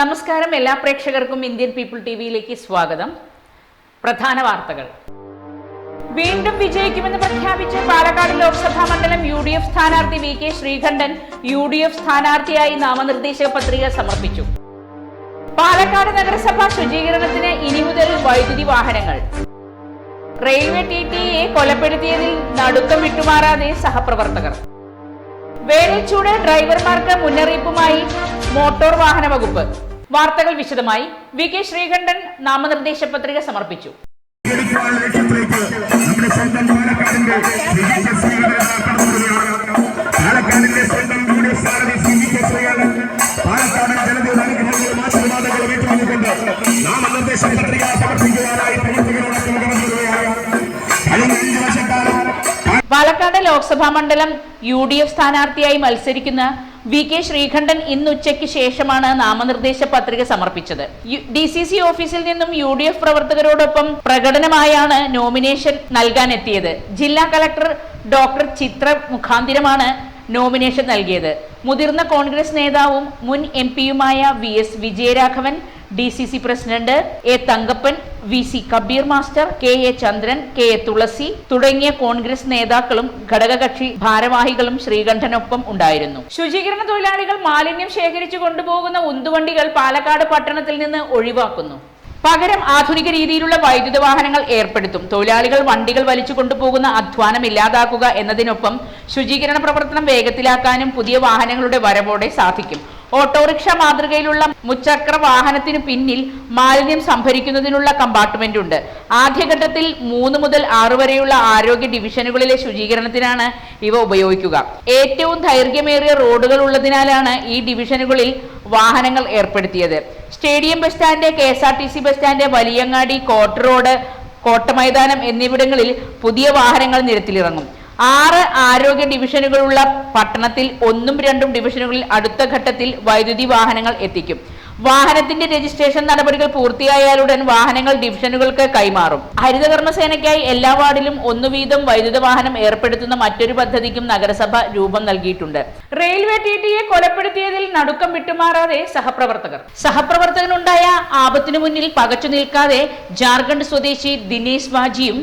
നമസ്കാരം എല്ലാ പ്രേക്ഷകർക്കും ഇന്ത്യൻ പീപ്പിൾ ടി വിയിലേക്ക് സ്വാഗതം. പ്രധാന വാർത്തകൾ. വീണ്ടും വിജയിക്കുമെന്ന് പ്രഖ്യാപിച്ച് പാലക്കാട് ലോക്സഭാ മണ്ഡലം യു ഡി എഫ് സ്ഥാനാർത്ഥി V K Sreekandan U D F സ്ഥാനാർത്ഥിയായി നാമനിർദ്ദേശ പത്രിക സമർപ്പിച്ചു. പാലക്കാട് നഗരസഭ ശുചീകരണത്തിന് ഇനി മുതൽ വൈദ്യുതി വാഹനങ്ങൾ. റെയിൽവേ ടി ടിയെ കൊലപ്പെടുത്തിയതിൽ നടുക്കം വിട്ടുമാറാതെ സഹപ്രവർത്തകർ. വേനൽച്ചൂട് ഡ്രൈവർമാർക്ക് മുന്നറിയിപ്പുമായി മോട്ടോർ വാഹന വകുപ്പ്. വാർത്തകൾ വിശദമായി വി കെ ശ്രീകണ്ഠൻ നാമനിർദ്ദേശ പത്രിക സമർപ്പിച്ചു. പാലക്കാട് ലോക്സഭാ മണ്ഡലം യു ഡി എഫ് സ്ഥാനാർത്ഥിയായി മത്സരിക്കുന്ന വി കെ ശ്രീകണ്ഠൻ ഇന്ന് ഉച്ചയ്ക്ക് ശേഷമാണ് നാമനിർദ്ദേശ പത്രിക സമർപ്പിച്ചത്. ഡി സി സി ഓഫീസിൽ നിന്നും യു ഡി എഫ് പ്രവർത്തകരോടൊപ്പം പ്രകടനമായാണ് നോമിനേഷൻ നൽകാനെത്തിയത്. ജില്ലാ കളക്ടർ ഡോക്ടർ ചിത്ര മുഖാന്തിരമാണ് നോമിനേഷൻ നൽകിയത്. മുതിർന്ന കോൺഗ്രസ് നേതാവും മുൻ M പിയുമായ V S Vijayaraghavan D C C president A Thankappan V C Kabeer master K A Chandran K A Thulasi തുടങ്ങിയ കോൺഗ്രസ് നേതാക്കളും ഘടകകക്ഷി ഭാരവാഹികളും ശ്രീകണ്ഠനൊപ്പം ഉണ്ടായിരുന്നു. ശുചീകരണ തൊഴിലാളികൾ മാലിന്യം ശേഖരിച്ചു കൊണ്ടുപോകുന്ന ഉന്തുവണ്ടികൾ പാലക്കാട് പട്ടണത്തിൽ നിന്ന് ഒഴിവാക്കുന്നു. പകരം ആധുനിക രീതിയിലുള്ള വൈദ്യുത വാഹനങ്ങൾ ഏർപ്പെടുത്തും. തൊഴിലാളികൾ വണ്ടികൾ വലിച്ചു കൊണ്ടുപോകുന്ന അധ്വാനം ഇല്ലാതാക്കുക എന്നതിനൊപ്പം ശുചീകരണ പ്രവർത്തനം വേഗത്തിലാക്കാനും പുതിയ വാഹനങ്ങളുടെ വരവോടെ സാധിക്കും. ഓട്ടോറിക്ഷ മാതൃകയിലുള്ള മുച്ചക്ര വാഹനത്തിനു പിന്നിൽ മാലിന്യം സംഭരിക്കുന്നതിനുള്ള കമ്പാർട്ട്മെന്റ് ഉണ്ട് ആദ്യഘട്ടത്തിൽ മൂന്ന് മുതൽ ആറ് വരെയുള്ള ആരോഗ്യ ഡിവിഷനുകളിലെ ശുചീകരണത്തിനാണ് ഇവ ഉപയോഗിക്കുക. ഏറ്റവും ദൈർഘ്യമേറിയ റോഡുകൾ ഉള്ളതിനാലാണ് ഈ ഡിവിഷനുകളിൽ വാഹനങ്ങൾ ഏർപ്പെടുത്തിയത്. Stadium bus stand K S R T C bus stand Valiyangadi court road Kottamaidanam എന്നിവിടങ്ങളിൽ പുതിയ വാഹനങ്ങൾ നിരത്തിലിറങ്ങും. ആറ് ആരോഗ്യ ഡിവിഷനുകളുള്ള പട്ടണത്തിൽ ഒന്നും രണ്ടും ഡിവിഷനുകളിൽ അടുത്ത ഘട്ടത്തിൽ വൈദ്യുതി വാഹനങ്ങൾ എത്തിക്കും. വാഹനത്തിന്റെ രജിസ്ട്രേഷൻ നടപടികൾ പൂർത്തിയായാലുടൻ വാഹനങ്ങൾ ഡിവിഷനുകൾക്ക് കൈമാറും. ഹരിതകർമ്മസേനയ്ക്കായി എല്ലാ വാർഡിലും ഒന്നു വീതം വൈദ്യുത വാഹനം ഏർപ്പെടുത്തുന്ന മറ്റൊരു പദ്ധതിക്കും നഗരസഭ രൂപം നൽകിയിട്ടുണ്ട്. റെയിൽവേ ടി ടിയെ കൊലപ്പെടുത്തിയതിൽ നടുക്കം വിട്ടുമാറാതെ സഹപ്രവർത്തകർ. സഹപ്രവർത്തകനുണ്ടായ ആപത്തിനു മുന്നിൽ പകച്ചു നിൽക്കാതെ ജാർഖണ്ഡ് സ്വദേശി ദിനേശ് വാജിയും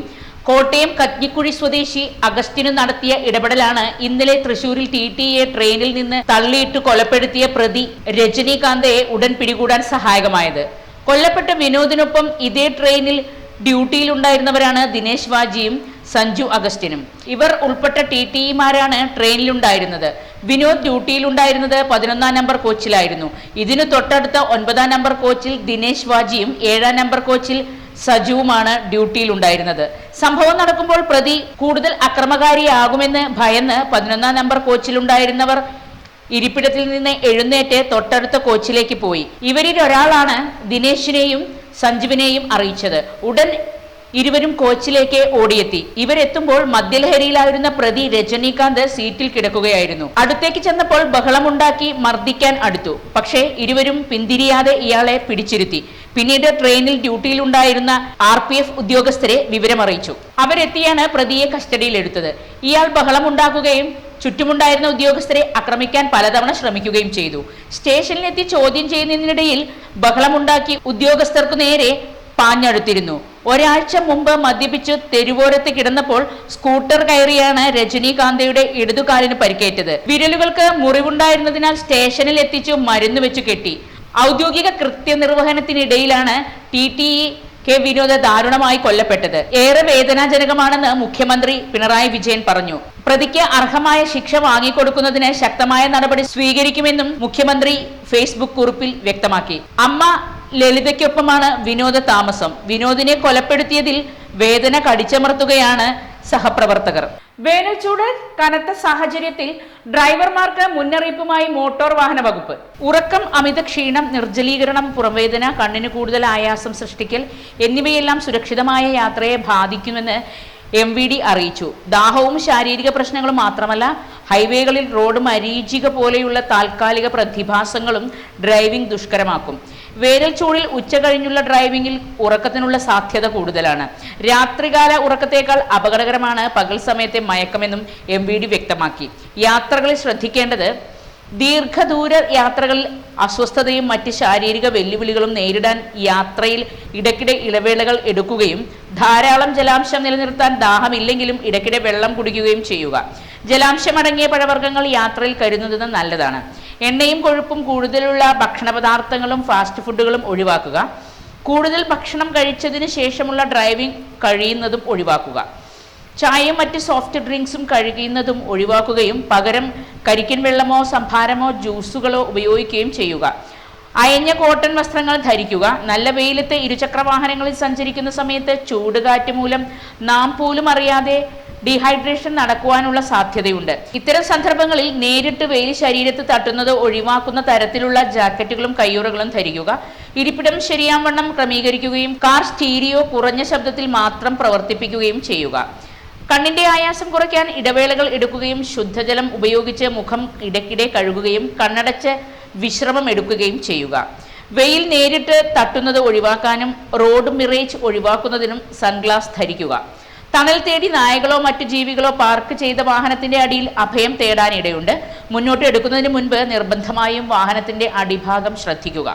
കോട്ടയം കഞ്ഞിക്കുഴി സ്വദേശി അഗസ്റ്റിനു നടത്തിയ ഇടപെടലാണ് ഇന്നലെ തൃശൂരിൽ ടി ടി എ ട്രെയിനിൽ നിന്ന് തള്ളിയിട്ട് കൊലപ്പെടുത്തിയ പ്രതി രജനീകാന്തയെ ഉടൻ പിടികൂടാൻ സഹായകമായത്. കൊല്ലപ്പെട്ട വിനോദിനൊപ്പം ഇതേ ട്രെയിനിൽ ഡ്യൂട്ടിയിലുണ്ടായിരുന്നവരാണ് ദിനേശ് വാജിയും സഞ്ജു അഗസ്റ്റിനും. ഇവർ ഉൾപ്പെട്ട ടി ടിമാരാണ് ട്രെയിനിലുണ്ടായിരുന്നത്. വിനോദ് ഡ്യൂട്ടിയിലുണ്ടായിരുന്നത് പതിനൊന്നാം നമ്പർ കോച്ചിലായിരുന്നു. ഇതിനു തൊട്ടടുത്ത ഒൻപതാം നമ്പർ കോച്ചിൽ ദിനേശ് വാജിയും ഏഴാം നമ്പർ കോച്ചിൽ സജുവുമാണ് ഡ്യൂട്ടിയിലുണ്ടായിരുന്നത്. സംഭവം നടക്കുമ്പോൾ പ്രതി കൂടുതൽ അക്രമകാരിയാകുമെന്ന് ഭയന്ന് പതിനൊന്നാം നമ്പർ കോച്ചിലുണ്ടായിരുന്നവർ ഇരിപ്പിടത്തിൽ നിന്ന് എഴുന്നേറ്റ് തൊട്ടടുത്ത കോച്ചിലേക്ക് പോയി. ഇവരിൽ ഒരാളാണ് ദിനേശിനെയും സഞ്ജുവിനെയും അറിയിച്ചത്. ഉടൻ ഇരുവരും കോച്ചിലേക്ക് ഓടിയെത്തി. ഇവരെത്തുമ്പോൾ മദ്യലഹരിയിലായിരുന്ന പ്രതി രജനീകാന്ത് സീറ്റിൽ കിടക്കുകയായിരുന്നു. അടുത്തേക്ക് ചെന്നപ്പോൾ ബഹളമുണ്ടാക്കി മർദ്ദിക്കാൻ അടുത്തു. പക്ഷേ ഇരുവരും പിന്തിരിയാതെ ഇയാളെ പിടിച്ചിരുത്തി. പിന്നീട് ട്രെയിനിൽ ഡ്യൂട്ടിയിലുണ്ടായിരുന്ന ആർ പി എഫ് ഉദ്യോഗസ്ഥരെ വിവരമറിയിച്ചു. അവരെത്തിയാണ് പ്രതിയെ കസ്റ്റഡിയിലെടുത്തത്. ഇയാൾ ബഹളമുണ്ടാക്കുകയും ചുറ്റുമുണ്ടായിരുന്ന ഉദ്യോഗസ്ഥരെ ആക്രമിക്കാൻ പലതവണ ശ്രമിക്കുകയും ചെയ്തു. സ്റ്റേഷനിലെത്തി ചോദ്യം ചെയ്യുന്നതിനിടയിൽ ബഹളമുണ്ടാക്കി ഉദ്യോഗസ്ഥർക്കു നേരെ പാഞ്ഞടുത്തിരുന്നു. ഒരാഴ്ച മുമ്പ് മദ്യപിച്ച് തെരുവോരത്ത് കിടന്നപ്പോൾ സ്കൂട്ടർ കയറിയാണ് രജനീകാന്തയുടെ ഇടതുകാലിന് പരിക്കേറ്റത്. വിരലുകൾക്ക് മുറിവുണ്ടായിരുന്നതിനാൽ സ്റ്റേഷനിൽ എത്തിച്ചു മരുന്ന് വെച്ച് കെട്ടി. ഔദ്യോഗിക കൃത്യനിർവഹണത്തിനിടയിലാണ് T T E K Vinod ദാരുണമായി കൊല്ലപ്പെട്ടത്. ഏറെ വേദനാജനകമാണെന്ന് മുഖ്യമന്ത്രി പിണറായി വിജയൻ പറഞ്ഞു. പ്രതിക്ക് അർഹമായ ശിക്ഷ വാങ്ങിക്കൊടുക്കുന്നതിന് ശക്തമായ നടപടി സ്വീകരിക്കുമെന്നും മുഖ്യമന്ത്രി ഫേസ്ബുക്ക് കുറിപ്പിൽ വ്യക്തമാക്കി. അമ്മ ലളിതയ്ക്കൊപ്പമാണ് വിനോദ താമസം വിനോദിനെ കൊലപ്പെടുത്തിയതിൽ വേദന കടിച്ചമർത്തുകയാണ് സഹപ്രവർത്തകർ. വേനൽച്ചൂട് കനത്ത സാഹചര്യത്തിൽ ഡ്രൈവർമാർക്ക് മുന്നറിയിപ്പുമായി മോട്ടോർ വാഹന വകുപ്പ്. ഉറക്കം അമിത ക്ഷീണം നിർജലീകരണം പുറംവേദന കണ്ണിന് കൂടുതൽ ആയാസം സൃഷ്ടിക്കൽ എന്നിവയെല്ലാം സുരക്ഷിതമായ യാത്രയെ ബാധിക്കുമെന്ന് എം വി ഡി അറിയിച്ചു. ദാഹവും ശാരീരിക പ്രശ്നങ്ങളും മാത്രമല്ല ഹൈവേകളിൽ റോഡ് മരീചിക പോലെയുള്ള താൽക്കാലിക പ്രതിഭാസങ്ങളും ഡ്രൈവിംഗ് ദുഷ്കരമാക്കും. വേനൽ ചൂടിൽ ഉച്ച കഴിഞ്ഞുള്ള ഡ്രൈവിംഗിൽ ഉറക്കത്തിനുള്ള സാധ്യത കൂടുതലാണ്. രാത്രികാല ഉറക്കത്തേക്കാൾ അപകടകരമാണ് പകൽ സമയത്തെ മയക്കമെന്നും എം വി ഡി വ്യക്തമാക്കി. യാത്രകളിൽ ശ്രദ്ധിക്കേണ്ടത് ദീർഘദൂര യാത്രകളിൽ അസ്വസ്ഥതയും മറ്റ് ശാരീരിക വെല്ലുവിളികളും നേരിടാൻ യാത്രയിൽ ഇടയ്ക്കിടെ ഇടവേളകൾ എടുക്കുകയും ധാരാളം ജലാംശം നിലനിർത്താൻ ദാഹമില്ലെങ്കിലും ഇടയ്ക്കിടെ വെള്ളം കുടിക്കുകയും ചെയ്യുക. ജലാംശമടങ്ങിയ പഴവർഗങ്ങൾ യാത്രയിൽ കരുതുന്നത് നല്ലതാണ്. എണ്ണയും കൊഴുപ്പും കൂടുതലുള്ള ഭക്ഷണ പദാർത്ഥങ്ങളും ഫാസ്റ്റ് ഫുഡുകളും ഒഴിവാക്കുക. കൂടുതൽ ഭക്ഷണം കഴിച്ചതിന് ശേഷമുള്ള ഡ്രൈവിംഗ് കഴിയുന്നതും ഒഴിവാക്കുക. ചായയും മറ്റ് സോഫ്റ്റ് ഡ്രിങ്ക്സും കഴുകുന്നതും ഒഴിവാക്കുകയും പകരം കരിക്കിൻ വെള്ളമോ സംഭാരമോ ജ്യൂസുകളോ ഉപയോഗിക്കുകയും ചെയ്യുക. അയഞ്ഞ കോട്ടൺ വസ്ത്രങ്ങൾ ധരിക്കുക. നല്ല വെയിലത്ത് ഇരുചക്ര വാഹനങ്ങളിൽ സഞ്ചരിക്കുന്ന സമയത്ത് ചൂടുകാറ്റ് മൂലം നാം പോലും അറിയാതെ ഡീഹൈഡ്രേഷൻ നടക്കുവാനുള്ള സാധ്യതയുണ്ട്. ഇത്തരം സന്ദർഭങ്ങളിൽ നേരിട്ട് വെയിൽ ശരീരത്ത് തട്ടുന്നത് ഒഴിവാക്കുന്ന തരത്തിലുള്ള ജാക്കറ്റുകളും കയ്യുറകളും ധരിക്കുക ഇരിപ്പിടം ശരിയാവണ്ണം ക്രമീകരിക്കുകയും കാർ സ്റ്റീരിയോ കുറഞ്ഞ ശബ്ദത്തിൽ മാത്രം പ്രവർത്തിപ്പിക്കുകയും ചെയ്യുക. കണ്ണിന്റെ ആയാസം കുറയ്ക്കാൻ ഇടവേളകൾ എടുക്കുകയും ശുദ്ധജലം ഉപയോഗിച്ച് മുഖം ഇടയ്ക്കിടെ കഴുകുകയും കണ്ണടച്ച് വിശ്രമം എടുക്കുകയും ചെയ്യുക. വെയിൽ നേരിട്ട് തട്ടുന്നത് ഒഴിവാക്കാനും റോഡ് മിറേജ് ഒഴിവാക്കുന്നതിനും സൺഗ്ലാസ് ധരിക്കുക. തണൽ തേടി നായകളോ മറ്റു ജീവികളോ പാർക്ക് ചെയ്ത വാഹനത്തിന്റെ അടിയിൽ അഭയം തേടാനിടയുണ്ട്. മുന്നോട്ട് എടുക്കുന്നതിന് മുൻപ് നിർബന്ധമായും വാഹനത്തിന്റെ അടിഭാഗം ശ്രദ്ധിക്കുക.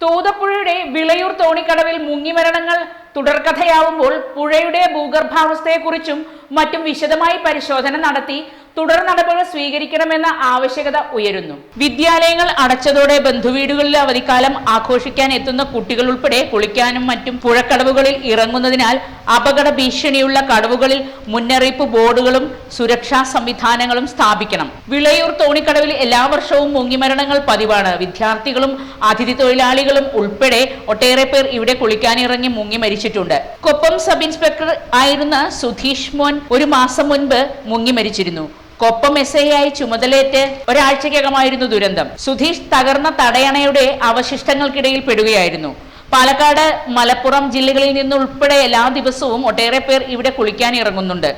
തൂതപ്പുഴയുടെ വിളയൂർ തോണിക്കടവിൽ മുങ്ങിമരണങ്ങൾ തുടർക്കഥയാവുമ്പോൾ പുഴയുടെ ഭൂഗർഭാവസ്ഥയെക്കുറിച്ചും മറ്റും വിശദമായി പരിശോധന നടത്തി തുടർ നടപടികൾ സ്വീകരിക്കണമെന്ന ആവശ്യകത ഉയരുന്നു. വിദ്യാലയങ്ങൾ അടച്ചതോടെ ബന്ധുവീടുകളിൽ അവധിക്കാലം ആഘോഷിക്കാൻ എത്തുന്ന കുട്ടികൾ ഉൾപ്പെടെ കുളിക്കാനും മറ്റും പുഴക്കടവുകളിൽ ഇറങ്ങുന്നതിനാൽ അപകട ഭീഷണിയുള്ള കടവുകളിൽ മുന്നറിയിപ്പ് ബോർഡുകളും സുരക്ഷാ സംവിധാനങ്ങളും സ്ഥാപിക്കണം. വിളയൂർ തോണിക്കടവിൽ എല്ലാ വർഷവും മുങ്ങിമരണങ്ങൾ പതിവാണ്. വിദ്യാർത്ഥികളും അതിഥി തൊഴിലാളികളും ഉൾപ്പെടെ ഒട്ടേറെ പേർ ഇവിടെ കുളിക്കാനിറങ്ങി മുങ്ങി മരിച്ചിട്ടുണ്ട്. കൊപ്പം സബ് ഇൻസ്പെക്ടർ ആയിരുന്ന സുധീഷ് മോൻ ഒരു മാസം മുൻപ് മുങ്ങി മരിച്ചിരുന്നു. കൊപ്പം എസ് ഐ ആയി ചുമതലയേറ്റ് ഒരാഴ്ചക്കകമായിരുന്നു ദുരന്തം. സുധീഷ് തകർന്ന തടയണയുടെ അവശിഷ്ടങ്ങൾക്കിടയിൽ പെടുകയായിരുന്നു. പാലക്കാട് മലപ്പുറം ജില്ലകളിൽ നിന്നുൾപ്പെടെ എല്ലാ ദിവസവും ഒട്ടേറെ പേർ ഇവിടെ കുളിക്കാൻ ഇറങ്ങുന്നുണ്ട്.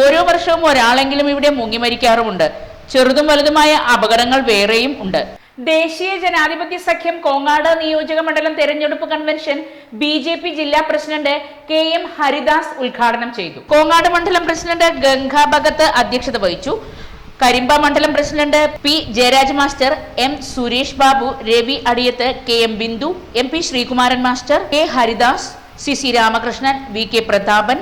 ഓരോ വർഷവും ഒരാളെങ്കിലും ഇവിടെ മുങ്ങി മരിക്കാറുമുണ്ട്. ചെറുതും വലുതുമായ അപകടങ്ങൾ വേറെയും ഉണ്ട്. ദേശീയ ജനാധിപത്യ സഖ്യം കോങ്ങാട് നിയോജക മണ്ഡലം തെരഞ്ഞെടുപ്പ് കൺവെൻഷൻ ബി ജെ പി ജില്ലാ പ്രസിഡന്റ് കെ എം ഹരിദാസ് ഉദ്ഘാടനം ചെയ്തു. കോങ്ങാട് മണ്ഡലം പ്രസിഡന്റ് ഗംഗാ ഭഗത്ത് അധ്യക്ഷത വഹിച്ചു. കരിമ്പ മണ്ഡലം president P Jayaraj master M Suresh Babu Ravi Adiyath K M Bindu M P Sreekumaran master K Haridas C C Ramakrishnan V K Prathapan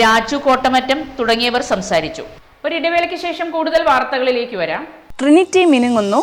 Raju Kottamattam തുടങ്ങിയവർ സംസാരിച്ചു. ഒരു ഇടവേളയ്ക്ക് ശേഷം കൂടുതൽ വാർത്തകളിലേക്ക് വരാം. ട്രിനിറ്റി മിനുങ്ങുന്നു.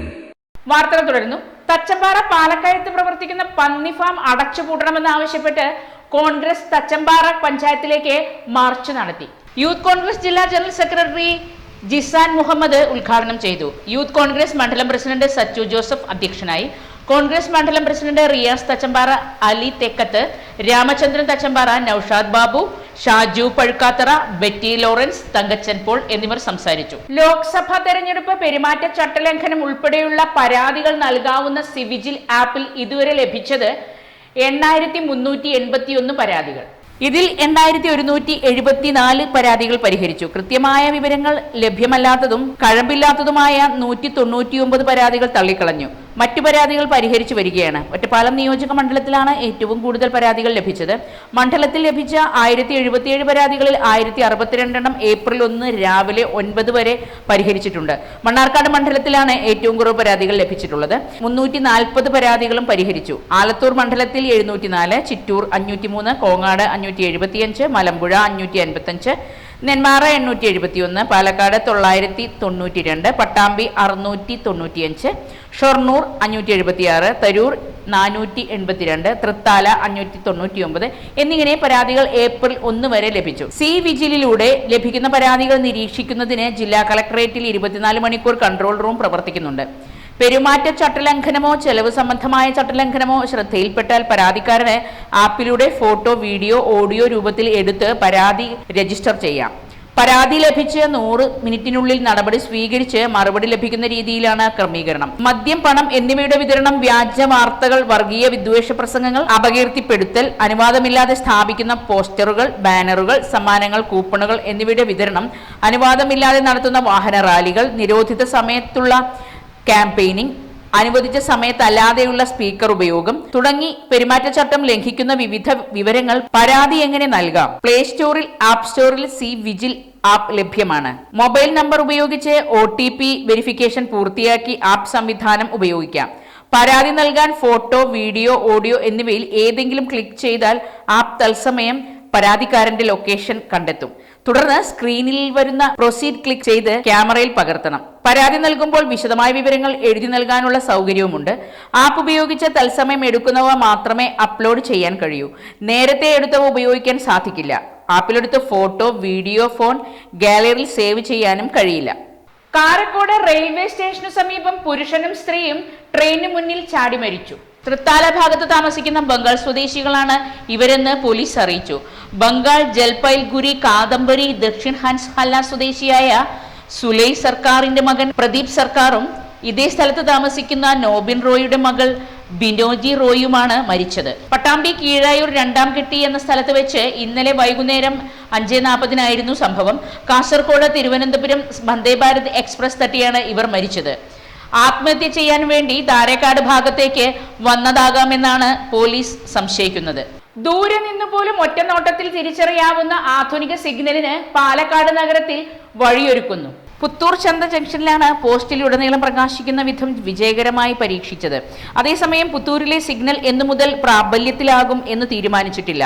വാർത്തകൾ തുടരുന്നു. തച്ചമ്പാറ പാലക്കയത്ത് പ്രവർത്തിക്കുന്ന പന്നി ഫാം അടച്ചുപൂട്ടണമെന്ന് ആവശ്യപ്പെട്ട് കോൺഗ്രസ് തച്ചമ്പാറ പഞ്ചായത്തിലേക്ക് മാർച്ച് നടത്തി. യൂത്ത് കോൺഗ്രസ് ജില്ലാ ജനറൽ സെക്രട്ടറി ജിസാൻ മുഹമ്മദ് ഉദ്ഘാടനം ചെയ്തു. യൂത്ത് കോൺഗ്രസ് മണ്ഡലം പ്രസിഡന്റ് സച്ചു ജോസഫ് അധ്യക്ഷനായി കോൺഗ്രസ് മണ്ഡലം president Riyas Thachampara Ali Thekkath Ramachandran Thachampara Noushad Babu Shaju Pazhukkathara Betty Lawrence Thankachan Paul എന്നിവർ സംസാരിച്ചു. ലോക്സഭാ തെരഞ്ഞെടുപ്പ് പെരുമാറ്റ ചട്ടലംഘനം ഉൾപ്പെടെയുള്ള പരാതികൾ നൽകാവുന്ന സിവിജിൽ ആപ്പിൽ ഇതുവരെ ലഭിച്ചത് എണ്ണായിരത്തി മുന്നൂറ്റി എൺപത്തിയൊന്ന് പരാതികൾ. ഇതിൽ എണ്ണായിരത്തി ഒരുന്നൂറ്റി എഴുപത്തിനാല് പരാതികൾ പരിഹരിച്ചു. കൃത്യമായ വിവരങ്ങൾ ലഭ്യമല്ലാത്തതും കഴമ്പില്ലാത്തതുമായ നൂറ്റി തൊണ്ണൂറ്റിയൊമ്പത് പരാതികൾ തള്ളിക്കളഞ്ഞു. മറ്റു പരാതികൾ പരിഹരിച്ചു വരികയാണ്. ഒറ്റപ്പാലം നിയോജക മണ്ഡലത്തിലാണ് ഏറ്റവും കൂടുതൽ പരാതികൾ ലഭിച്ചത്. മണ്ഡലത്തിൽ ലഭിച്ച ആയിരത്തി എഴുപത്തിയേഴ് പരാതികളിൽ ആയിരത്തി അറുപത്തിരണ്ടെണ്ണം ഏപ്രിൽ ഒന്ന് രാവിലെ ഒൻപത് വരെ പരിഹരിച്ചിട്ടുണ്ട്. മണ്ണാർക്കാട് മണ്ഡലത്തിലാണ് ഏറ്റവും കുറവ് പരാതികൾ ലഭിച്ചിട്ടുള്ളത്. മുന്നൂറ്റി നാൽപ്പത് പരാതികളും പരിഹരിച്ചു. ആലത്തൂർ മണ്ഡലത്തിൽ എഴുന്നൂറ്റി നാല് ചിറ്റൂർ അഞ്ഞൂറ്റി മൂന്ന് കോങ്ങാട് അഞ്ഞൂറ്റി എഴുപത്തിയഞ്ച് മലമ്പുഴ അഞ്ഞൂറ്റി അൻപത്തഞ്ച് നെന്മാറ എണ്ണൂറ്റി എഴുപത്തിയൊന്ന് പാലക്കാട് തൊള്ളായിരത്തി തൊണ്ണൂറ്റി രണ്ട് പട്ടാമ്പി അറുന്നൂറ്റി തൊണ്ണൂറ്റിയഞ്ച് ഷൊർണൂർ അഞ്ഞൂറ്റി എഴുപത്തിയാറ് തരൂർ നാനൂറ്റി എൺപത്തിരണ്ട് തൃത്താല അഞ്ഞൂറ്റി തൊണ്ണൂറ്റി ഒമ്പത് എന്നിങ്ങനെ പരാതികൾ ഏപ്രിൽ ഒന്ന് വരെ ലഭിച്ചു. സി വിജിലിലൂടെ ലഭിക്കുന്ന പരാതികൾ നിരീക്ഷിക്കുന്നതിന് ജില്ലാ കളക്ടറേറ്റിൽ ഇരുപത്തിനാല് മണിക്കൂർ കൺട്രോൾ റൂം പ്രവർത്തിക്കുന്നുണ്ട്. പെരുമാറ്റ ചട്ടലംഘനമോ ചെലവ് സംബന്ധമായ ചട്ടലംഘനമോ ശ്രദ്ധയിൽപ്പെട്ടാൽ പരാതിക്കാരന് ആപ്പിലൂടെ ഫോട്ടോ വീഡിയോ ഓഡിയോ രൂപത്തിൽ എടുത്ത് പരാതി രജിസ്റ്റർ ചെയ്യാം. പരാതി ലഭിച്ച് നൂറ് മിനിറ്റിനുള്ളിൽ നടപടി സ്വീകരിച്ച് മറുപടി ലഭിക്കുന്ന രീതിയിലാണ് ക്രമീകരണം. മദ്യം പണം എന്നിവയുടെ വിതരണം വ്യാജ വാർത്തകൾ വർഗീയ വിദ്വേഷ പ്രസംഗങ്ങൾ അപകീർത്തിപ്പെടുത്തൽ അനുവാദമില്ലാതെ സ്ഥാപിക്കുന്ന പോസ്റ്ററുകൾ ബാനറുകൾ സമ്മാനങ്ങൾ കൂപ്പണുകൾ എന്നിവയുടെ വിതരണം അനുവാദമില്ലാതെ നടത്തുന്ന വാഹന റാലികൾ നിരോധിത സമയത്തുള്ള ക്യാമ്പയിനിങ് അനുവദിച്ച സമയത്തല്ലാതെയുള്ള സ്പീക്കർ ഉപയോഗം തുടങ്ങി പെരുമാറ്റച്ചട്ടം ലംഘിക്കുന്ന വിവിധ വിവരങ്ങൾ പരാതി എങ്ങനെ നൽകാം? പ്ലേ സ്റ്റോറിൽ ആപ്പ് സ്റ്റോറിൽ സി വിജിൽ ആപ്പ് ലഭ്യമാണ്. മൊബൈൽ നമ്പർ ഉപയോഗിച്ച് ഒ ടി പി വെരിഫിക്കേഷൻ പൂർത്തിയാക്കി ആപ്പ് സംവിധാനം ഉപയോഗിക്കാം. പരാതി നൽകാൻ ഫോട്ടോ വീഡിയോ ഓഡിയോ എന്നിവയിൽ ഏതെങ്കിലും ക്ലിക്ക് ചെയ്താൽ ആപ്പ് തത്സമയം പരാതിക്കാരന്റെ ലൊക്കേഷൻ കണ്ടെത്തും. തുടർന്ന് സ്ക്രീനിൽ വരുന്ന പ്രൊസീഡ് ക്ലിക്ക് ചെയ്ത് ക്യാമറയിൽ പകർത്തണം. പരാതി നൽകുമ്പോൾ വിശദമായ വിവരങ്ങൾ എഴുതി നൽകാനുള്ള സൗകര്യവുമുണ്ട്. ആപ്പ് ഉപയോഗിച്ച് തത്സമയം എടുക്കുന്നവ മാത്രമേ അപ്ലോഡ് ചെയ്യാൻ കഴിയൂ. നേരത്തെ എടുത്തവ ഉപയോഗിക്കാൻ സാധിക്കില്ല. ആപ്പിലെടുത്ത് ഫോട്ടോ വീഡിയോ ഫോൺ ഗാലറിയിൽ സേവ് ചെയ്യാനും കഴിയില്ല. കാരക്കോട് റെയിൽവേ സ്റ്റേഷനു സമീപം പുരുഷനും സ്ത്രീയും ട്രെയിനിന് മുന്നിൽ ചാടി മരിച്ചു. തൃത്താല ഭാഗത്ത് താമസിക്കുന്ന ബംഗാൾ സ്വദേശികളാണ് ഇവരെന്ന് പോലീസ് അറിയിച്ചു. ബംഗാൾ ജൽപൈൽഗുരി കാദംബരി ദക്ഷിൺ ഹൻസ് ഹല്ല സ്വദേശിയായ സുലൈ സർക്കാറിന്റെ മകൻ പ്രദീപ് സർക്കാറും ഇതേ സ്ഥലത്ത് താമസിക്കുന്ന നോബിൻ റോയിയുടെ മകൾ ബിനോജി റോയുമാണ് മരിച്ചത്. പട്ടാമ്പി കീഴായൂർ രണ്ടാം കെട്ടി എന്ന സ്ഥലത്ത് വെച്ച് ഇന്നലെ വൈകുന്നേരം അഞ്ചേ നാൽപ്പതിനായിരുന്നു സംഭവം. കാസർഗോഡ് തിരുവനന്തപുരം വന്ദേ ഭാരത് എക്സ്പ്രസ് തട്ടിയാണ് ഇവർ മരിച്ചത്. ആത്മഹത്യ ചെയ്യാൻ വേണ്ടി താരേക്കാട് ഭാഗത്തേക്ക് വന്നതാകാമെന്നാണ് പോലീസ് സംശയിക്കുന്നത്. ദൂരെ നിന്ന് പോലും ഒറ്റനോട്ടത്തിൽ തിരിച്ചറിയാവുന്ന ആധുനിക സിഗ്നലിന് പാലക്കാട് നഗരത്തിൽ വഴിയൊരുക്കുന്നു. പുത്തൂർ ചന്ത ജംഗ്ഷനിലാണ് പോസ്റ്റിലുടനീളം പ്രകാശിക്കുന്ന വിധം വിജയകരമായി പരീക്ഷിച്ചത്. അതേസമയം പുത്തൂരിലെ സിഗ്നൽ എന്നു മുതൽ പ്രാബല്യത്തിലാകും എന്ന് തീരുമാനിച്ചിട്ടില്ല.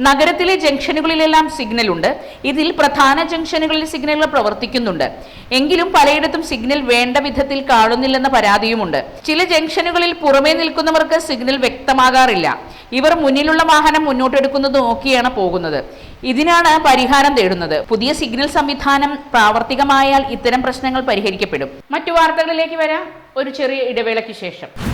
നഗരത്തിലെ ജംഗ്ഷനുകളിലെല്ലാം സിഗ്നൽ ഉണ്ട് ഇതിൽ പ്രധാന ജംഗ്ഷനുകളിൽ സിഗ്നലുകൾ പ്രവർത്തിക്കുന്നുണ്ട്. എങ്കിലും പലയിടത്തും സിഗ്നൽ വേണ്ട വിധത്തിൽ കാണുന്നില്ലെന്ന പരാതിയുമുണ്ട്. ചില ജംഗ്ഷനുകളിൽ പുറമേ നിൽക്കുന്നവർക്ക് സിഗ്നൽ വ്യക്തമാകാറില്ല. ഇവർ മുന്നിലുള്ള വാഹനം മുന്നോട്ടെടുക്കുന്നത് നോക്കിയാണ് പോകുന്നത്. ഇതിനാണ് പരിഹാരം തേടുന്നത്. പുതിയ സിഗ്നൽ സംവിധാനം പ്രാവർത്തികമായാൽ ഇത്തരം പ്രശ്നങ്ങൾ പരിഹരിക്കപ്പെടും. മറ്റു വാർത്തകളിലേക്ക് വരാം. ഒരു ചെറിയ ഇടവേളയ്ക്ക് ശേഷം.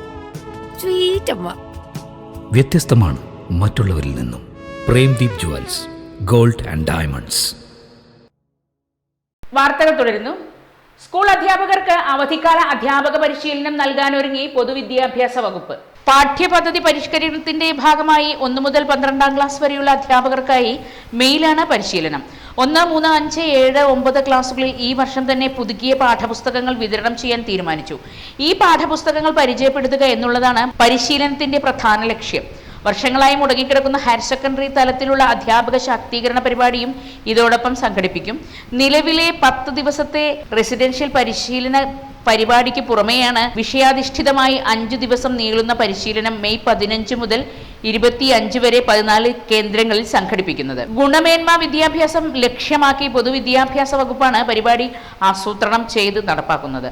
സ്വീറ്റ് അമ്മ വ്യത്യസ്തമാണ് മറ്റുള്ളവരിൽ നിന്നും. Premdeep jewels gold and diamonds. വാർത്തകൾ തുടരുന്നു. സ്കൂൾ അധ്യാപകർക്ക് അവധിക്കാല അധ്യാപക പരിശീലനം നൽകാനൊരുങ്ങി പൊതുവിദ്യാഭ്യാസ വകുപ്പ്. പാഠ്യപദ്ധതി പരിഷ്കരണത്തിന്റെ ഭാഗമായി ഒന്നു മുതൽ പന്ത്രണ്ടാം ക്ലാസ് വരെയുള്ള അധ്യാപകർക്കായി മെയിലാണ് പരിശീലനം. ഒന്ന് മൂന്ന് അഞ്ച് ഏഴ് ഒമ്പത് ക്ലാസ്സുകളിൽ ഈ വർഷം തന്നെ പുതുക്കിയ പാഠപുസ്തകങ്ങൾ വിതരണം ചെയ്യാൻ തീരുമാനിച്ചു. ഈ പാഠപുസ്തകങ്ങൾ പരിചയപ്പെടുത്തുക എന്നുള്ളതാണ് പരിശീലനത്തിന്റെ പ്രധാന ലക്ഷ്യം. വർഷങ്ങളായി മുടങ്ങിക്കിടക്കുന്ന ഹയർ സെക്കൻഡറി തലത്തിലുള്ള അധ്യാപക ശാക്തീകരണ പരിപാടിയും ഇതോടൊപ്പം സംഘടിപ്പിക്കും. നിലവിലെ പത്ത് ദിവസത്തെ റെസിഡൻഷ്യൽ പരിശീലന പരിപാടിക്ക് പുറമെയാണ് വിഷയാധിഷ്ഠിതമായി അഞ്ചു ദിവസം നീളുന്ന പരിശീലനം മെയ് പതിനഞ്ച് മുതൽ ഇരുപത്തിയഞ്ച് വരെ പതിനാല് കേന്ദ്രങ്ങളിൽ സംഘടിപ്പിക്കുന്നത്. ഗുണമേന്മ വിദ്യാഭ്യാസം ലക്ഷ്യമാക്കി പൊതുവിദ്യാഭ്യാസ വകുപ്പാണ് പരിപാടി ആസൂത്രണം ചെയ്ത് നടപ്പാക്കുന്നത്.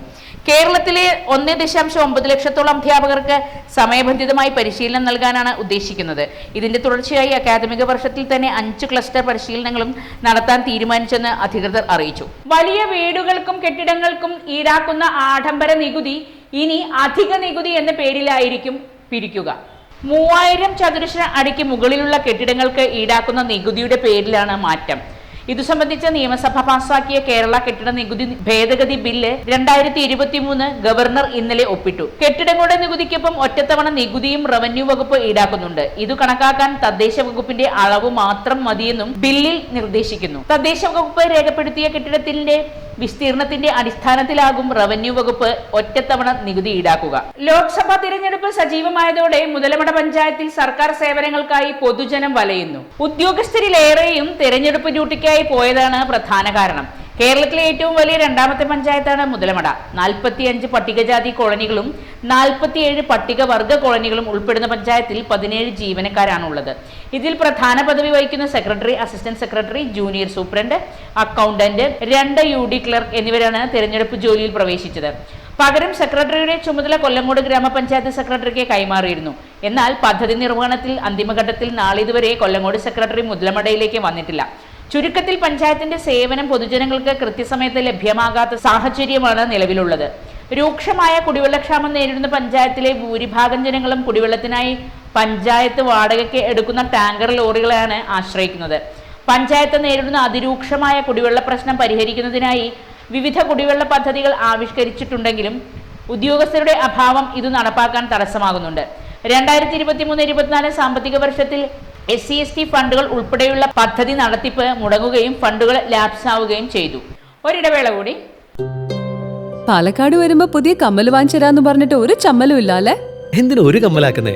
കേരളത്തിലെ ഒന്നേ ദശാംശം ഒമ്പത് ലക്ഷത്തോളം അധ്യാപകർക്ക് സമയബന്ധിതമായി പരിശീലനം നൽകാനാണ് ഉദ്ദേശിക്കുന്നത്. ഇതിന്റെ തുടർച്ചയായി അക്കാദമിക വർഷത്തിൽ തന്നെ അഞ്ച് ക്ലസ്റ്റർ പരിശീലനങ്ങളും നടത്താൻ തീരുമാനിച്ചെന്ന് അധികൃതർ അറിയിച്ചു. വലിയ വീടുകൾക്കും കെട്ടിടങ്ങൾക്കും ഈടാക്കുന്ന ആഡംബര നികുതി ഇനി അധിക നികുതി എന്ന പേരിലായിരിക്കും പിരിക്കുക. മൂവായിരം ചതുരശ്ര അടിക്ക് മുകളിലുള്ള കെട്ടിടങ്ങൾക്ക് ഈടാക്കുന്ന നികുതിയുടെ പേരിലാണ് മാറ്റം. ഇതു സംബന്ധിച്ച് നിയമസഭ പാസാക്കിയ കേരള കെട്ടിട നികുതി ഭേദഗതി ബില്ല് രണ്ടായിരത്തി ഇരുപത്തി മൂന്ന് ഗവർണർ ഇന്നലെ ഒപ്പിട്ടു. കെട്ടിടങ്ങളുടെ നികുതിക്കൊപ്പം ഒറ്റത്തവണ നികുതിയും റവന്യൂ വകുപ്പ് ഈടാക്കുന്നുണ്ട്. ഇത് കണക്കാക്കാൻ തദ്ദേശ വകുപ്പിന്റെ അളവ് മാത്രം മതിയെന്നും ബില്ലിൽ നിർദ്ദേശിക്കുന്നു. തദ്ദേശ വകുപ്പ് രേഖപ്പെടുത്തിയ കെട്ടിടത്തിന്റെ വിസ്തീർണത്തിന്റെ അടിസ്ഥാനത്തിലാകും റവന്യൂ വകുപ്പ് ഒറ്റത്തവണ നികുതി ഈടാക്കുക. ലോക്സഭാ തിരഞ്ഞെടുപ്പ് സജീവമായതോടെ മുതലമട പഞ്ചായത്തിൽ സർക്കാർ സേവനങ്ങൾക്കായി പൊതുജനം വലയുന്നു. ഉദ്യോഗസ്ഥരിലേറെയും തിരഞ്ഞെടുപ്പ് ഡ്യൂട്ടിക്കായി പോയതാണ് പ്രധാന കാരണം. കേരളത്തിലെ ഏറ്റവും വലിയ രണ്ടാമത്തെ പഞ്ചായത്താണ് മുതലമട. നാൽപ്പത്തിയഞ്ച് പട്ടികജാതി കോളനികളും നാൽപ്പത്തിയേഴ് പട്ടികവർഗ കോളനികളും ഉൾപ്പെടുന്ന പഞ്ചായത്തിൽ പതിനേഴ് ജീവനക്കാരാണുള്ളത്. ഇതിൽ പ്രധാന പദവി വഹിക്കുന്ന secretary assistant secretary junior superintendent accountant രണ്ട് യു ഡി ക്ലർക്ക് എന്നിവരാണ് തെരഞ്ഞെടുപ്പ് ജോലിയിൽ പ്രവേശിച്ചത്. പകരം സെക്രട്ടറിയുടെ ചുമതല കൊല്ലങ്കോട് ഗ്രാമപഞ്ചായത്ത് സെക്രട്ടറിക്ക് കൈമാറിയിരുന്നു. എന്നാൽ പദ്ധതി നിർവഹണത്തിൽ അന്തിമഘട്ടത്തിൽ നാളിതുവരെ കൊല്ലങ്കോട് സെക്രട്ടറി മുതലമടയിലേക്ക് വന്നിട്ടില്ല. ചുരുക്കത്തിൽ പഞ്ചായത്തിന്റെ സേവനം പൊതുജനങ്ങൾക്ക് കൃത്യസമയത്ത് ലഭ്യമാകാത്ത സാഹചര്യമാണ് നിലവിലുള്ളത്. രൂക്ഷമായ കുടിവെള്ളക്ഷാമം നേരിടുന്ന പഞ്ചായത്തിലെ ഭൂരിഭാഗം ജനങ്ങളും കുടിവെള്ളത്തിനായി പഞ്ചായത്ത് വാടകയ്ക്ക് എടുക്കുന്ന ടാങ്കർ ലോറികളെയാണ് ആശ്രയിക്കുന്നത്. പഞ്ചായത്ത് നേരിടുന്ന അതിരൂക്ഷമായ കുടിവെള്ള പ്രശ്നം പരിഹരിക്കുന്നതിനായി വിവിധ കുടിവെള്ള പദ്ധതികൾ ആവിഷ്കരിച്ചിട്ടുണ്ടെങ്കിലും ഉദ്യോഗസ്ഥരുടെ അഭാവം ഇത് നടപ്പാക്കാൻ തടസ്സമാകുന്നുണ്ട്. രണ്ടായിരത്തി ഇരുപത്തി മൂന്ന് ഇരുപത്തിനാല് സാമ്പത്തിക വർഷത്തിൽ എസ് സി എസ് ടി ഫണ്ടുകൾ ഉൾപ്പെടെയുള്ള പദ്ധതി നടത്തിപ്പ് മുടങ്ങുകയും ഫണ്ടുകൾ ലാപ്സ് ആവുകയും ചെയ്തു. ഒരിടവേള കൂടി. പാലക്കാട് വരുമ്പോ പുതിയ കമ്മൽ വാങ്ങിച്ചു പറഞ്ഞിട്ട് ഒരു ചമ്മലും ഇല്ല അല്ലേ എന്തിനാ ഒരു കമ്മലാക്കുന്നേ?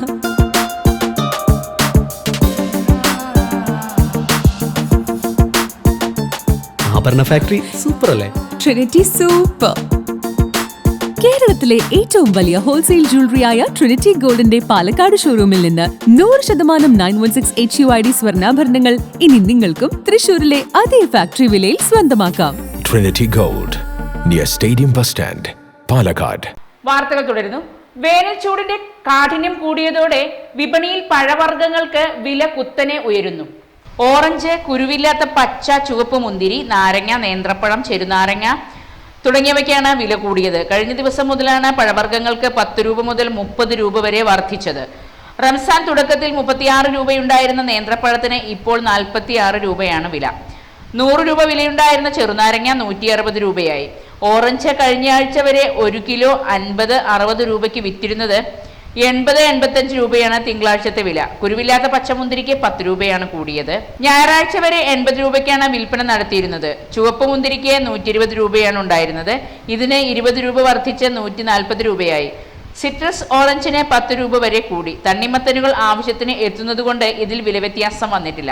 ആഭരണ ഫാക്ടറി സൂപ്പർ അല്ലേ? ട്രിനിറ്റി സൂപ്പർ കേരളത്തിലെ ഏറ്റവും വലിയ ഹോൾസെയിൽ ജ്വല്ലറിയായ ട്രിനിറ്റി ഗോൾഡിന്റെ പാലക്കാട് ഷോറൂമിൽ നിന്ന് നൂറ് ശതമാനം nine one six H U I D സ്വർണാഭരണങ്ങൾ ഇനി നിങ്ങൾക്കും തൃശൂരിലെ അതേ ഫാക്ടറി വിലയിൽ സ്വന്തമാക്കാം. Trinity Gold near stadium bus stand Palakkad വാർത്തകൾ തുടരുന്നു. വേനൽച്ചൂടിന്റെ കാഠിന്യം കൂടിയതോടെ വിപണിയിൽ പഴവർഗങ്ങൾക്ക് വില കുത്തനെ ഉയരുന്നു. ഓറഞ്ച് കുരുവില്ലാത്ത പച്ച ചുവപ്പ് മുന്തിരി നാരങ്ങ നേന്ത്രപ്പഴം ചെരുനാരങ്ങ തുടങ്ങിയവയ്ക്കാണ് വില കൂടിയത്. കഴിഞ്ഞ ദിവസം മുതലാണ് പഴവർഗങ്ങൾക്ക് പത്ത് രൂപ മുതൽ മുപ്പത് രൂപ വരെ വർദ്ധിച്ചത്. റംസാൻ തുടക്കത്തിൽ മുപ്പത്തിയാറ് രൂപയുണ്ടായിരുന്ന നേന്ത്രപ്പഴത്തിന് ഇപ്പോൾ നാൽപ്പത്തി ആറ് രൂപയാണ് വില. നൂറ് രൂപ വിലയുണ്ടായിരുന്ന ചെറുനാരങ്ങ നൂറ്റി അറുപത് രൂപയായി. ഓറഞ്ച് കഴിഞ്ഞ ആഴ്ച വരെ ഒരു കിലോ അൻപത് അറുപത് രൂപയ്ക്ക് വിറ്റിരുന്നത് എൺപത് എൺപത്തഞ്ച് രൂപയാണ് തിങ്കളാഴ്ചത്തെ വില. കുരുവില്ലാത്ത പച്ചമുന്തിരിക്ക് പത്ത് രൂപയാണ് കൂടിയത്. ഞായറാഴ്ച വരെ എൺപത് രൂപയ്ക്കാണ് വിൽപ്പന നടത്തിയിരുന്നത്. ചുവപ്പ് മുന്തിരിക്ക് നൂറ്റി ഇരുപത് രൂപയാണ് ഉണ്ടായിരുന്നത്. ഇതിന് ഇരുപത് രൂപ വർദ്ധിച്ച് നൂറ്റി നാൽപ്പത് രൂപയായി. സിട്രസ് ഓറഞ്ചിന് പത്ത് രൂപ വരെ കൂടി. തണ്ണിമത്തനുകൾ ആവശ്യത്തിന് എത്തുന്നതുകൊണ്ട് ഇതിൽ വില വ്യത്യാസം വന്നിട്ടില്ല.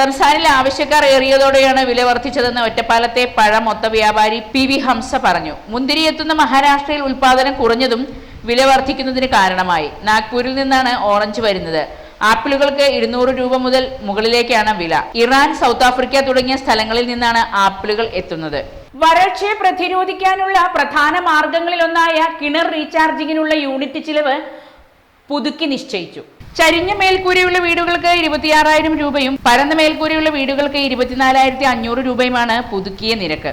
റംസാനിൽ ആവശ്യക്കാർ ഏറിയതോടെയാണ് വില വർദ്ധിച്ചതെന്ന് ഒറ്റപ്പാലത്തെ പഴ മൊത്ത വ്യാപാരി പി വി ഹംസ പറഞ്ഞു. മുന്തിരി എത്തുന്ന മഹാരാഷ്ട്രയിൽ ഉൽപാദനം കുറഞ്ഞതും വില വർദ്ധിക്കുന്നതിന് കാരണമായി. നാഗ്പൂരിൽ നിന്നാണ് ഓറഞ്ച് വരുന്നത്. ആപ്പിളുകൾക്ക് ഇരുന്നൂറ് രൂപ മുതൽ മുകളിലേക്കാണ് വില. ഇറാൻ സൗത്ത് ആഫ്രിക്ക തുടങ്ങിയ സ്ഥലങ്ങളിൽ നിന്നാണ് ആപ്പിളുകൾ എത്തുന്നത്. വരൾച്ചയെ പ്രതിരോധിക്കാനുള്ള പ്രധാന മാർഗങ്ങളിലൊന്നായ കിണർ റീചാർജിങ്ങിനുള്ള യൂണിറ്റ് ചിലവ് പുതുക്കി നിശ്ചയിച്ചു. ചരിഞ്ഞ മേൽക്കൂരയുള്ള വീടുകൾക്ക് ഇരുപത്തിയാറായിരം രൂപയും പരന്ന മേൽക്കൂരയുള്ള വീടുകൾക്ക് ഇരുപത്തിനാലായിരത്തി അഞ്ഞൂറ് രൂപയുമാണ് പുതുക്കിയ നിരക്ക്.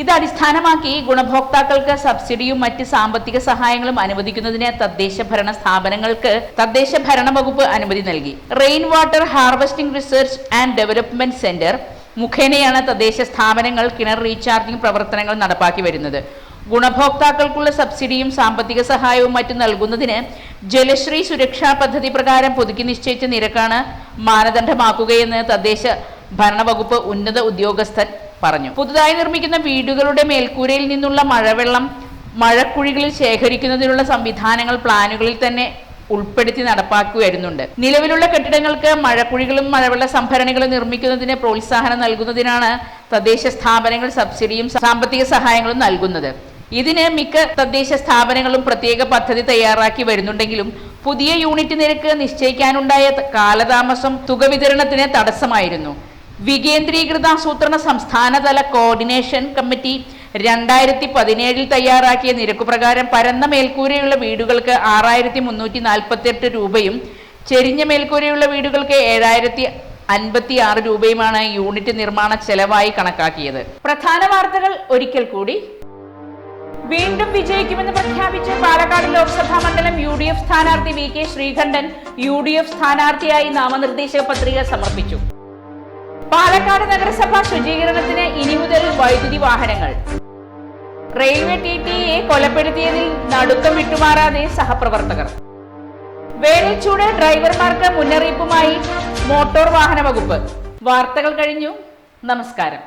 ഇത് അടിസ്ഥാനമാക്കി ഗുണഭോക്താക്കൾക്ക് സബ്സിഡിയും മറ്റ് സാമ്പത്തിക സഹായങ്ങളും അനുവദിക്കുന്നതിന് തദ്ദേശ ഭരണ സ്ഥാപനങ്ങൾക്ക് തദ്ദേശ ഭരണ വകുപ്പ് അനുമതി നൽകി. Rain water harvesting research and development centre മുഖേനയാണ് തദ്ദേശ സ്ഥാപനങ്ങൾ കിണർ റീചാർജിംഗ് പ്രവർത്തനങ്ങൾ നടപ്പാക്കി വരുന്നത്. ഗുണഭോക്താക്കൾക്കുള്ള സബ്സിഡിയും സാമ്പത്തിക സഹായവും മറ്റും നൽകുന്നതിന് ജലശ്രീ സുരക്ഷാ പദ്ധതി പ്രകാരം പുതുക്കി നിശ്ചയിച്ച നിരക്കാണ് മാനദണ്ഡമാക്കുകയെന്ന് തദ്ദേശ ഭരണവകുപ്പ് ഉന്നത ഉദ്യോഗസ്ഥൻ പറഞ്ഞു. പുതുതായി നിർമ്മിക്കുന്ന വീടുകളുടെ മേൽക്കൂരയിൽ നിന്നുള്ള മഴവെള്ളം മഴക്കുഴികളിൽ ശേഖരിക്കുന്നതിനുള്ള സംവിധാനങ്ങൾ പ്ലാനുകളിൽ തന്നെ ഉൾപ്പെടുത്തി നടപ്പാക്കി നിലവിലുള്ള കെട്ടിടങ്ങൾക്ക് മഴക്കുഴികളും മഴവെള്ള സംഭരണികളും നിർമ്മിക്കുന്നതിന് പ്രോത്സാഹനം നൽകുന്നതിനാണ് തദ്ദേശ സ്ഥാപനങ്ങൾ സബ്സിഡിയും സാമ്പത്തിക സഹായങ്ങളും നൽകുന്നത്. ഇതിന് മിക്ക തദ്ദേശ സ്ഥാപനങ്ങളും പ്രത്യേക പദ്ധതി തയ്യാറാക്കി വരുന്നുണ്ടെങ്കിലും പുതിയ യൂണിറ്റ് നിരക്ക് നിശ്ചയിക്കാനുണ്ടായ കാലതാമസം തുക വിതരണത്തിന് തടസ്സമായിരുന്നു. വികേന്ദ്രീകൃത ആസൂത്രണ സംസ്ഥാനതല കോർഡിനേഷൻ കമ്മിറ്റി രണ്ടായിരത്തി പതിനേഴിൽ തയ്യാറാക്കിയ നിരക്കു പ്രകാരം പരന്ന മേൽക്കൂരയുള്ള വീടുകൾക്ക് ആറായിരത്തി മുന്നൂറ്റി നാൽപ്പത്തി എട്ട് രൂപയും ചെരിഞ്ഞ മേൽക്കൂരയുള്ള വീടുകൾക്ക് ഏഴായിരത്തി അൻപത്തി ആറ് രൂപയുമാണ് യൂണിറ്റ് നിർമ്മാണ ചെലവായി കണക്കാക്കിയത്. പ്രധാന വാർത്തകൾ ഒരിക്കൽ കൂടി. വീണ്ടും വിജയിക്കുമെന്ന് പ്രഖ്യാപിച്ച് പാലക്കാട് ലോക്സഭാ മണ്ഡലം യു ഡി എഫ് സ്ഥാനാർത്ഥി V K Sreekandan U D F സ്ഥാനാർത്ഥിയായി നാമനിർദ്ദേശ പത്രിക സമർപ്പിച്ചു. പാലക്കാട് നഗരസഭ ശുചീകരണത്തിന് ഇനി മുതൽ വൈദ്യുതി വാഹനങ്ങൾ. റെയിൽവേ ടി ടിയെ കൊലപ്പെടുത്തിയതിൽ നടുക്കം വിട്ടുമാറാതെ സഹപ്രവർത്തകർ. വേനൽച്ചൂട് ഡ്രൈവർമാർക്ക് മുന്നറിയിപ്പുമായി മോട്ടോർ വാഹന വകുപ്പ്. വാർത്തകൾ കഴിഞ്ഞു. നമസ്കാരം.